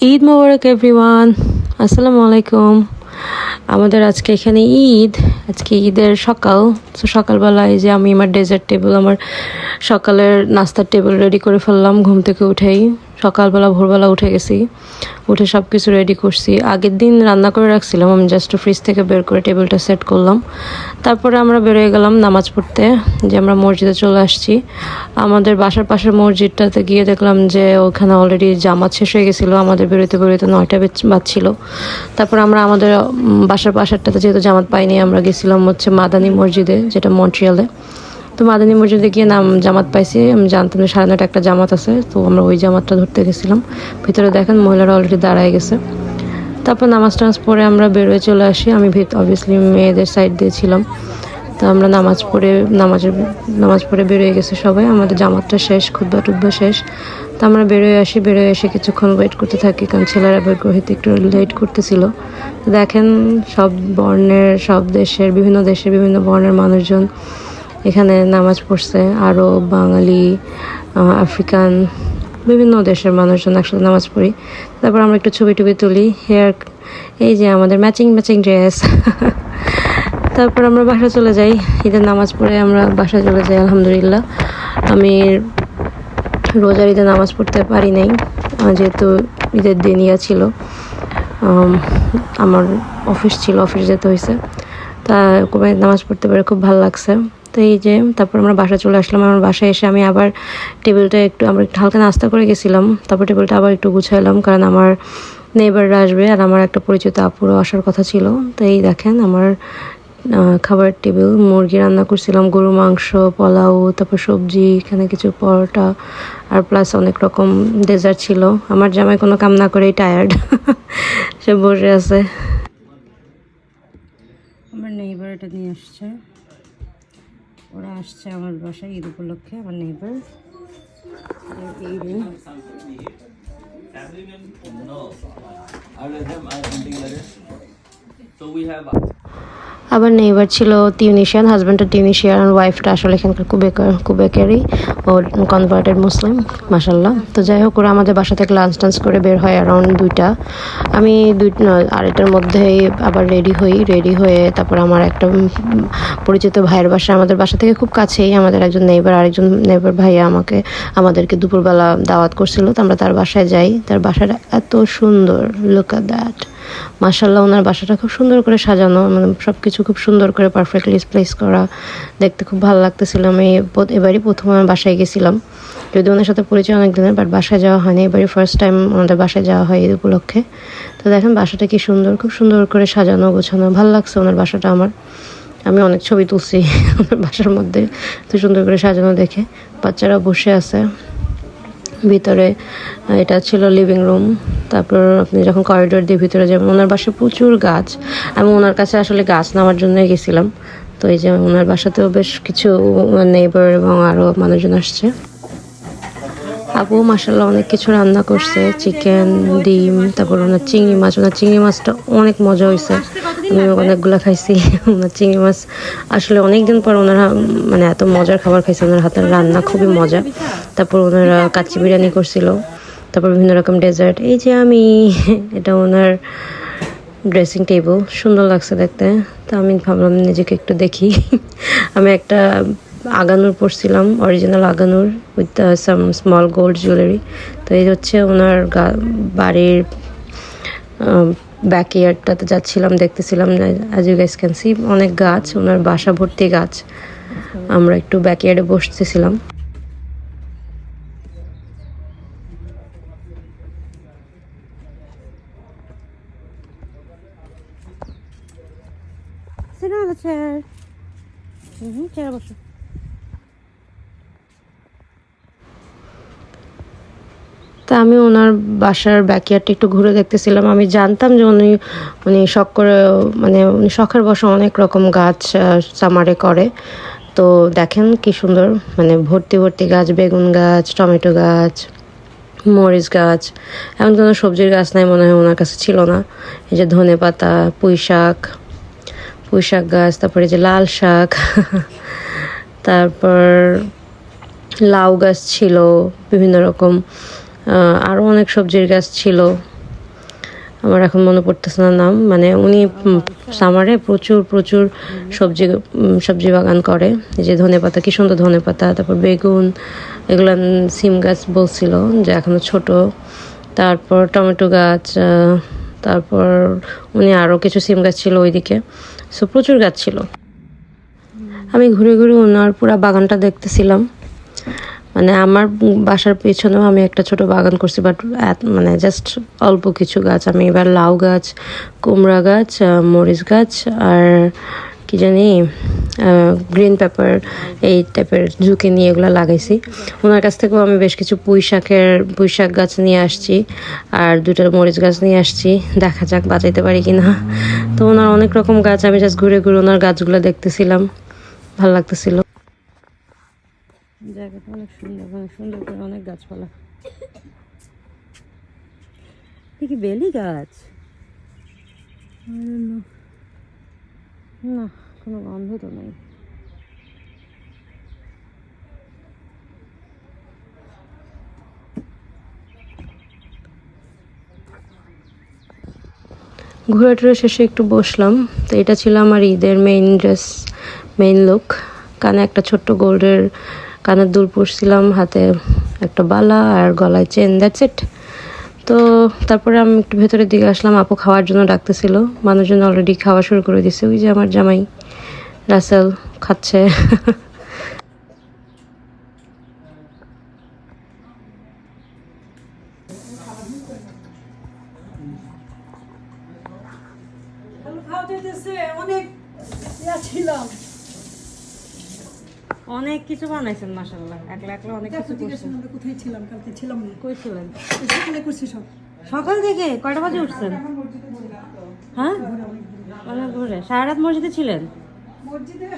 ঈদ মোবারক everyone আসসালামু আলাইকুম। আমাদের আজকে এখানে ঈদ। আজকে ঈদের সকাল। তো সকালবেলায় যে আমি আমার ডেজার্ট টেবিল আমার সকালের নাস্তার টেবিল রেডি করে ফেললাম, ঘুম থেকে উঠেই। সকালবেলা, ভোরবেলা উঠে গেছি। উঠে সব কিছু রেডি করছি। আগের দিন রান্না করে রাখছিলাম, আমি জাস্ট ফ্রিজ থেকে বের করে টেবিলটা সেট করলাম। তারপরে আমরা বেরোয় গেলাম নামাজ পড়তে, যে আমরা মসজিদে চলে আসছি। আমাদের বাসার পাশের মসজিদটাতে গিয়ে দেখলাম যে ওখানে অলরেডি জামাত শেষ হয়ে গেছিল, আমাদের বেরোতে বেরোতে নয়টা বাজছিল। তারপর আমরা আমাদের বাসার পাশেরটাতে যেহেতু জামাত পাইনি, আমরা গেছিলাম হচ্ছে মাদানী মসজিদে, যেটা মন্ট্রিয়ালে। তো মাদানী মসজিদে গিয়ে নাম জামাত পাইছি। আমি জানতাম যে সাড়ে নয়টা একটা জামাত আছে, তো আমরা ওই জামাতটা ধরতে গেছিলাম। ভিতরে দেখেন মহিলারা অলরেডি দাঁড়ায় গেছে। তারপর নামাজ টামাজ পড়ে আমরা বেরোয় চলে আসি। আমি ভিত অবভিয়াসলি মেয়েদের সাইড দিয়ে ছিলাম। তো আমরা নামাজ পড়ে নামাজের নামাজ পড়ে বেরোয় গেছে সবাই। আমাদের জামাতটা শেষ খুদ্া টুদ্া শেষ। তো আমরা বেরোয় আসি। বেরোয় এসে কিছুক্ষণ ওয়েট করতে থাকি, কারণ ছেলেরা বের করে হইতে একটু লেট করতেছিল। দেখেন সব বর্ণের, সব দেশের, বিভিন্ন দেশের বিভিন্ন বর্ণের মানুষজন এখানে নামাজ পড়ছে আরও বাঙালি আফ্রিকান, বিভিন্ন দেশের মানুষজন একসাথে নামাজ পড়ি। তারপর আমরা একটু ছবি টবি তুলি হেয়ার এই যে আমাদের ম্যাচিং ম্যাচিং ড্রেস তারপর আমরা বাসা চলে যাই, ঈদের নামাজ পড়ে আমরা বাসা চলে যাই, আলহামদুলিল্লাহ। আমি রোজার ঈদে নামাজ পড়তে পারি নাই যেহেতু ঈদের দিন ইয়া ছিল। আমার অফিস ছিল, অফিস যেতে হয়েছে তা কোরবানির নামাজ পড়তে পেরে খুব ভালো লাগছে। তো এই যে, তারপর আমরা বাসা চলে আসলাম। আমার বাসায় এসে আমি আবার টেবিলটা একটু, আমরা একটু হালকা নাস্তা করে গেছিলাম। তারপর টেবিলটা আবার একটু গুছাইলাম, কারণ আমার নেইবাররা আসবে আর আমার একটা পরিচিত আপুরও আসার কথা ছিল। তো এই দেখেন, আমার খাবার টেবিল, মুরগি রান্না করছিলাম, গরু মাংস, পোলাও, তারপর সবজি, এখানে কিছু পরোটা, আর প্লাস অনেক রকম ডেজার্ট ছিল। আমার জামাই কোনো কাম না করেই টায়ার্ড সে বসে আছে। আমার নেইবার এটা নিয়ে আসছে। ওরা আসছে আমার বাসায় ঈদ উপলক্ষে আমার নেবার So we have আবার নেইবার ছিল টিউনিশিয়ান হাজব্যান্ডটা টিউনিশিয়ান আর ওয়াইফটা আসলে এখানকার কুবেকার কুবেকারই ও কনভার্টেড মুসলিম মাসাল্লাহ তো যাই হোক, ওরা আমাদের বাসা থেকে লাঞ্চ টাঞ্চ করে বের হয় অ্যারাউন্ড দুইটা। আমি দুই আড়াইটার মধ্যেই আবার রেডি হই। রেডি হয়ে তারপর আমার একটা পরিচিত ভাইয়ের বাসা আমাদের বাসা থেকে খুব কাছেই। আমাদের একজন নেইবার আরেকজন নেইবার ভাইয়া আমাকে, আমাদেরকে দুপুরবেলা দাওয়াত করছিল। তো আমরা তার বাসায় যাই। তার বাসাটা এত সুন্দর। লুক দ্যাট মাসাল্লাহ ওনার বাসাটা খুব সুন্দর করে সাজানো মানে সব কিছু খুব সুন্দর করে পারফেক্টলি প্লেস করা। দেখতে খুব ভালো লাগতেছিল। আমি এবারই প্রথম আমার বাসায় গেছিলাম। যদি ওনার সাথে পরিচয় অনেক দিনের বাট বাসায় যাওয়া হয়নি। এবারই ফার্স্ট টাইম আমাদের বাসায় যাওয়া হয় এই উপলক্ষে। তো দেখেন বাসাটা কি সুন্দর, খুব সুন্দর করে সাজানো, গোছানো। ভালো লাগছে ওনার বাসাটা আমার। আমি অনেক ছবি তুলছি ওনার বাসার মধ্যে। তো সুন্দর করে সাজানো দেখে। বাচ্চারা বসে আছে। ভিতরে এটা ছিল লিভিং রুম তারপর আপনি যখন করিডোর দিয়ে ভিতরে যাবেন, ওনার বাসায় প্রচুর গাছ। আমি ওনার কাছে আসলে গাছ নেওয়ার জন্যই গেছিলাম। তো এই যে ওনার বাসাতেও বেশ কিছু নেইবার এবং আরও মানুষজন আসছে। আপু মাসাল্লাহ অনেক কিছু রান্না করছে চিকেন ডিম, তারপর ওনার চিংড়ি মাছ। ওনার চিংড়ি মাছটা অনেক মজা হয়েছে আমি অনেকগুলো খাইছি চিংড়ি মাছ। আসলে অনেক দিন পর ওনারা মানে এত মজার খাবার খাইছে, ওনার হাতের রান্না খুবই মজা। তারপর ওনারা কাচ্চি বিরিয়ানি করছিল, তারপর বিভিন্ন রকম ডেজার্ট। এই যে আমি, এটা ওনার ড্রেসিং টেবিল, সুন্দর লাগছে দেখতে। তো আমি ভাবলাম নিজেকে একটু দেখি। আমি একটা আগানুর পরছিলাম original Aganoor with some small gold jewellery তো এই হচ্ছে ওনার বাড়ির ব্যাক ইয়ার্ডটাতে যাচ্ছিলাম দেখতেছিলাম as you guys can see অনেক গাছ ওনার বাসা ভর্তি গাছ। আমরা একটু ব্যাক ইয়ার্ডে বসতেছিলাম। তা আমি ওনার বাসার ব্যাকয়ার্ডটা একটু ঘুরে দেখতেছিলাম। আমি জানতাম যে উনি উনি শখ করে মানে উনি শখের বসে অনেক রকম গাছ সামারে করে। তো দেখেন কি সুন্দর মানে ভর্তি ভর্তি গাছ, বেগুন গাছ, টমেটো গাছ, মরিচ গাছ। এমন কোনো সবজির গাছ নাই মনে হয় ওনার কাছে ছিল না। এই যে ধনে পাতা, পুঁই শাক পুঁই শাক গাছ, তারপরে যে লাল শাক, তারপর লাউ গাছ ছিল, বিভিন্ন রকম। আরও অনেক সবজির গাছ ছিল। আমার এখন মনে পড়তেছে না নাম। মানে উনি সামারে প্রচুর প্রচুর সবজি সবজি বাগান করে। যে ধনে পাতা, কি সুন্দর ধনে পাতা, তারপর বেগুন, এগুলো সিম গাছ বলছিল যে এখনও ছোট। তারপর টমেটো গাছ তারপর উনি আরও কিছু সিম গাছ ছিল ওইদিকে। সো প্রচুর গাছ ছিল। আমি ঘুরে ঘুরে ওনার পুরো বাগানটা দেখতেছিলাম। মানে আমার বাসার পেছনেও আমি একটা ছোট বাগান করছি বাট মানে জাস্ট অল্প কিছু গাছ। আমি এবার লাউ গাছ, কুমড়া গাছ মরিচ গাছ আর কি জানি গ্রিন পেপার এই টাইপের ঝুঁকি নিয়ে এগুলো লাগাইছি। ওনার কাছ থেকেও আমি বেশ কিছু পুঁই শাকের, পুঁই শাক গাছ নিয়ে আসছি আর দুটো মরিচ গাছ নিয়ে আসছি। দেখা যাক বাঁচাইতে পারি কি না তো ওনার অনেক রকম গাছ, আমি জাস্ট ঘুরে ঘুরে ওনার গাছগুলো দেখতেছিলাম। ভালো লাগতেছিল। জায়গাটা অনেক সুন্দর অনেক সুন্দর করে অনেক গাছপালা। কি বেলি গাছ? না কোনো গন্ধ তো নেই। ঘুরে টুরে শেষে একটু বসলাম। তো এটা ছিল আমার ঈদের মেইন ড্রেস মেইন লুক কানে একটা ছোট্ট গোল্ডের কানের দুল পরছিলাম হাতে একটা বালা আর গলায় চেন দ্যাটস ইট তো তারপরে আমি একটু ভেতরের দিকে আসলাম, আপু খাওয়ার জন্য ডাকতেছিল, মানুষজন অলরেডি খাওয়া শুরু করে দিছে, ওই যে আমার জামাই রাসেল খাচ্ছে। অনেক ছিলাম। অনেক কিছু বানাইছেন মাসাল্লাহ একলা একলা অনেক কিছু করছেন। আমরা কোথায় ছিলাম কালকে ছিলাম না। কই ছিলেন? সকালে করছি সব। সকাল থেকে? কয়টা বাজে উঠছেন? হ্যাঁ? অনেক ঘুরে। সারা রাত মসজিদে ছিলেন? মসজিদে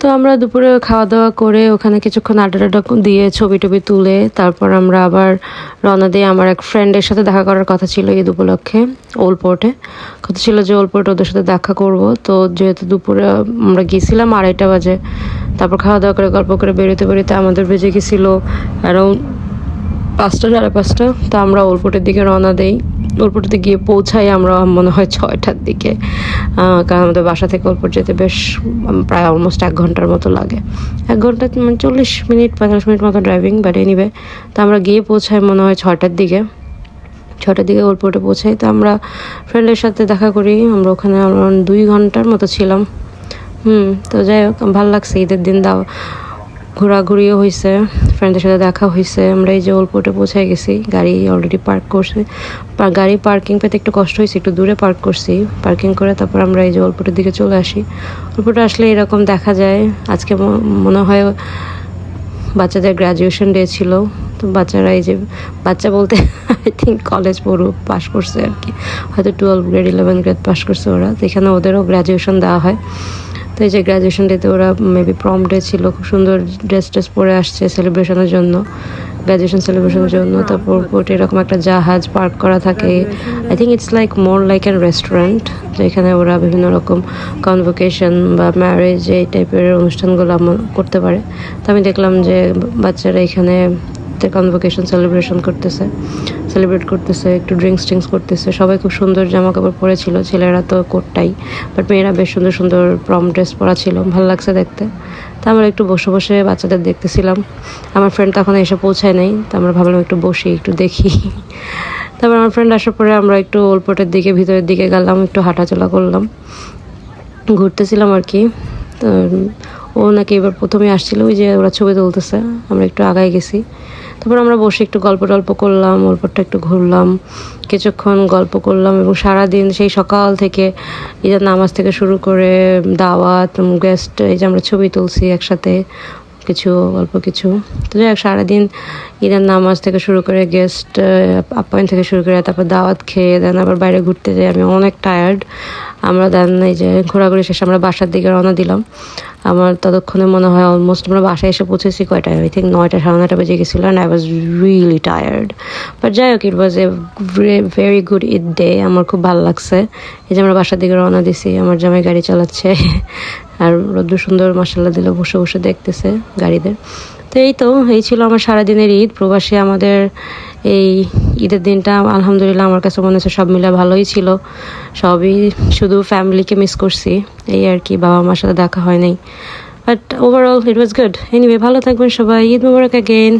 তো আমরা দুপুরে খাওয়া দাওয়া করে ওখানে কিছুক্ষণ আড্ডা আড্ডা দিয়ে ছবি টবি তুলে তারপর আমরা আবার রওনা দিয়ে আমার এক ফ্রেন্ডের সাথে দেখা করার কথা ছিল ঈদ উপলক্ষে ওলপোর্টে। পোর্টে কথা ছিল যে ওলপোর্টে পোর্টে ওদের সাথে দেখা করব। তো যেহেতু দুপুরে আমরা গিয়েছিলাম আড়াইটা বাজে, তারপর খাওয়া দাওয়া করে, গল্প করে বেরোতে বেরোতে আমাদের বেজে গেছিল অ্যারাউন্ড পাঁচটা, সাড়ে পাঁচটা, তো আমরা ওলপোটের দিকে রওনা দেই। ওলপোটে গিয়ে পৌঁছাই আমরা, মনে হয় ছয়টার দিকে। কারণ আমাদের বাসা থেকে ওলপোট যেতে বেশ প্রায় অলমোস্ট এক ঘণ্টার মতো লাগে। এক ঘণ্টা মানে চল্লিশ মিনিট, পঁয়তাল্লিশ মিনিট মতো ড্রাইভিং বাট এনিবে তো আমরা গিয়ে পৌঁছাই মনে হয় ছটার দিকে। ছটার দিকে ওলপোটে পৌঁছাই, তো আমরা ফ্রেন্ডের সাথে দেখা করি। আমরা ওখানে দুই ঘণ্টার মতো ছিলাম। হুম, তো যাই হোক, ভালো লাগছে ঈদের দিন দাও ঘোরাঘুরিও হয়েছে ফ্রেন্ডদের সাথে দেখা হয়েছে আমরা এই যে ওলপোর্টে পৌঁছে গেছি, গাড়ি অলরেডি পার্ক করছে। গাড়ি পার্কিং পেতে একটু কষ্ট হয়েছে একটু দূরে পার্ক করছি। পার্কিং করে তারপর আমরা এই যে ওলপোর্টের দিকে চলে আসি। ওলপোর্টে আসলে এরকম দেখা যায়, আজকে মনে হয় বাচ্চাদের গ্র্যাজুয়েশন ডে ছিল, তো বাচ্চারা এই যে, বাচ্চা বলতে আই থিঙ্ক কলেজ পড়ু পাস করছে আর কি। হয়তো twelve grade eleven grade pass করছে ওরা, তো এখানে ওদেরও গ্র্যাজুয়েশন দেওয়া হয়। তো এই যে গ্র্যাজুয়েশন ডেতে ওরা মেবি প্রম ডে ছিল, খুব সুন্দর ড্রেস ট্রেস পরে আসছে সেলিব্রেশনের জন্য গ্র্যাজুয়েশন সেলিব্রেশনের জন্য। তারপর পোর্টে এরকম একটা জাহাজ পার্ক করা থাকে। I think it's like more like an restaurant যেখানে ওরা বিভিন্ন রকম কনভোকেশন বা ম্যারেজ এই টাইপের অনুষ্ঠানগুলো করতে পারে। তো আমি দেখলাম যে বাচ্চারা এখানে কনভোকেশন সেলিব্রেশন করতেছে। সেলিব্রেট করতেছে, একটু ড্রিঙ্কস টিঙ্কস করতেছে। সবাই খুব সুন্দর জামা কাপড় পরেছিল, ছেলেরা তো কোটটাই। বাট মেয়েরা বেশ সুন্দর সুন্দর প্রম ড্রেস পরা ছিল, ভালো লাগছে দেখতে। তা আমরা একটু বসে বসে বাচ্চাদের দেখতেছিলাম। আমার ফ্রেন্ড তখন এসে পৌঁছায় নাই, তো আমরা ভাবলাম একটু বসি, একটু দেখি। তারপর আমার ফ্রেন্ড আসার পরে আমরা একটু ওলপোটের দিকে, ভিতরের দিকে গেলাম, একটু হাঁটাচলা করলাম। ঘুরতেছিলাম আর কি। তো ও নাকি এবার প্রথমে আসছিল, ওই যে ওরা ছবি তুলতেছে, আমরা একটু আগায় গেছি। তারপর আমরা বসে একটু গল্প টল্প করলাম ওলপরটা একটু ঘুরলাম, কিছুক্ষণ গল্প করলাম এবং সারাদিন সেই সকাল থেকে ঈদের নামাজ থেকে শুরু করে দাওয়াত গেস্ট এই যে আমরা ছবি তুলছি একসাথে, কিছু, অল্প কিছু। তো যাই হোক, সারাদিন ঈদের নামাজ থেকে শুরু করে গেস্ট আপ্যায়ন থেকে শুরু করে তারপর দাওয়াত খেয়ে দেন আবার বাইরে ঘুরতে যাই, আমি অনেক টায়ার্ড আমরা দেন এই যে ঘোরাঘুরি শেষে আমরা বাসার দিকে রওনা দিলাম। আমার ততক্ষণে মনে হয় অলমোস্ট আমরা বাসায় এসে পৌঁছেছি কয়টায়? আই থিঙ্ক নয়টা, সাড়ে নয়টা বেজে গেছিল and I was really tired but যাই হোক it was a very good Eid day আমার খুব ভালো লাগছে। এই যে আমরা বাসার দিকে রওনা দিছি, আমার জামাই গাড়ি চালাচ্ছে। আর রোদ্র সুন্দর মশলা দিলে, বসে বসে দেখতেছে গাড়িদের। তো এই তো, এই ছিল আমার সারাদিনের ঈদ। প্রবাসে আমাদের এই ঈদের দিনটা আলহামদুলিল্লাহ আমার কাছে মনে হচ্ছে সব মিলে ভালোই ছিল। সবই শুধু ফ্যামিলিকে মিস করছি, এই আর কি, বাবা মার সাথে দেখা হয় নাই। But overall it was good anyway ভালো থাকবেন সবাই। ঈদ মুবারক অ্যাগেন